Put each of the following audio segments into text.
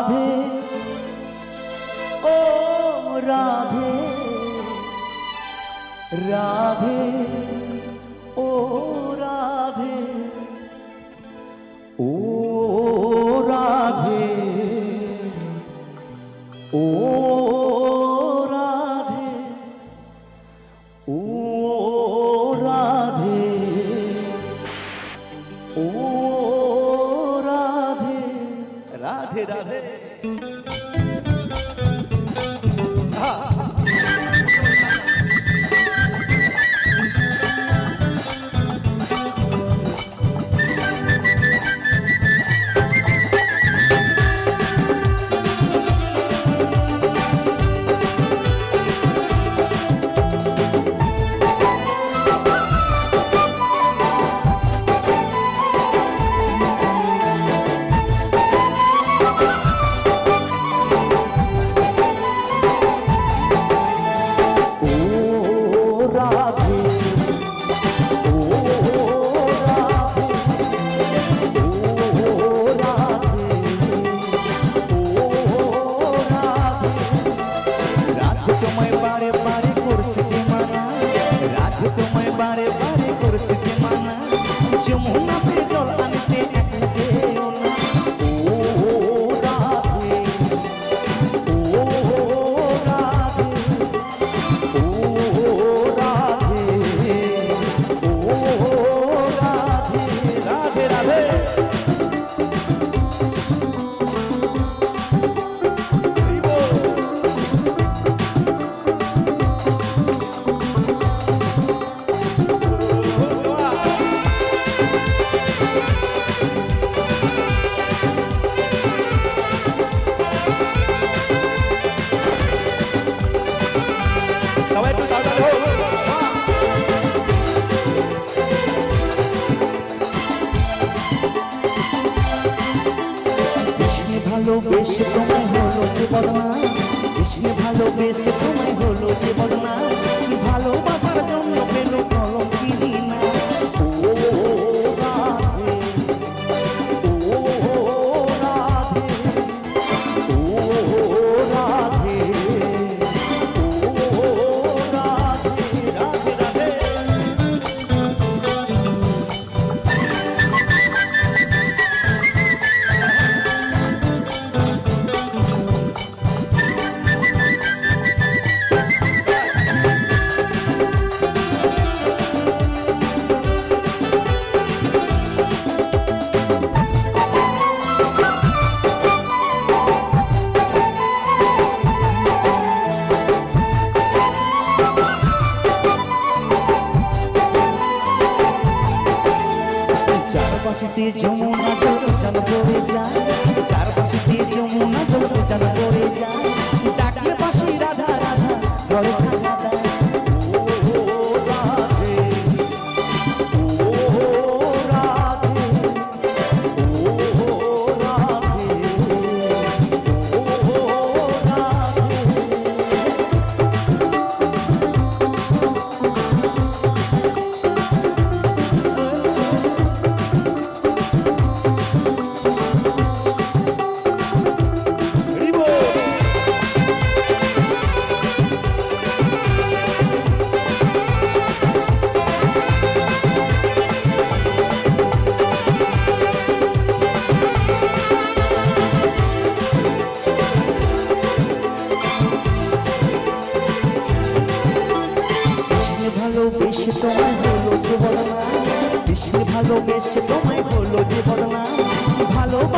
রাধে। ও রাধে। রাধে। ও রাধে। ও রাধে। ও राधे ভালোবেসে তোমায় হলো যে বদনা কৃষ্ণ ভালোবেসে তোমায় হলো যে বদনা ভালো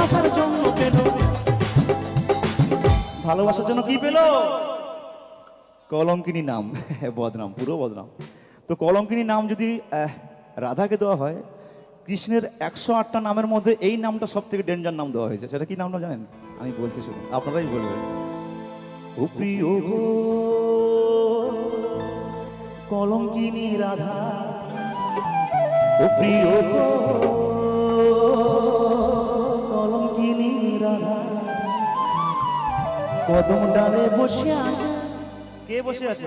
ভালোবাসার জন্য পেল। ভালোবাসার জন্য কি পেল? কলঙ্কিনী নাম। বদনাম, পুরো বদনাম। তো কলঙ্কিনী নাম যদি রাধাকে দেওয়া হয়, কৃষ্ণের একশো আটটা নামের মধ্যে এই নামটা সব থেকে ডেঞ্জার নাম দেওয়া হয়েছে। সেটা কি নামটা জানেন? আমি বলছি শুনুন, আপনারাই বলবেন কলঙ্কিনী রাধা কদম ডালে বসে আছে। কে বসে আছে?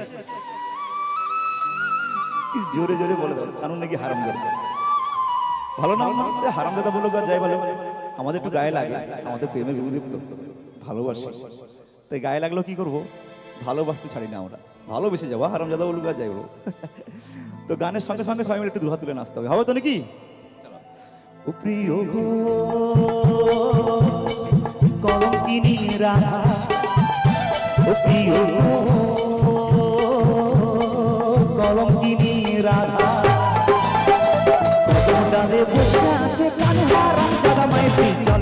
জোরে জোরে বলে দাও কারণ নাকি হারাম দাদা ভালো না? হারাম দাদা বলো যাই ভালো আমাদের একটু গায়ে লাগে আমাদের প্রেমে গুরুদেব তো ভালোবাসি। তাই গায়ে লাগল কি করব? ভালোবাসতে ছাড়ি না আমরা। ভালোবেসে যাব হারাম দাদা বলুক যাই বলো। তো গানের সঙ্গে সঙ্গে সবাই মিলে একটু দুহাত তুলে নাচতে হবে। হবে তো নাকি? প্রিয় গো কলঙ্কিনী রাধা। প্রিয় কলঙ্কিনী রাধা। কদম আছে কানে হারাম জাদা মাইতি চলে না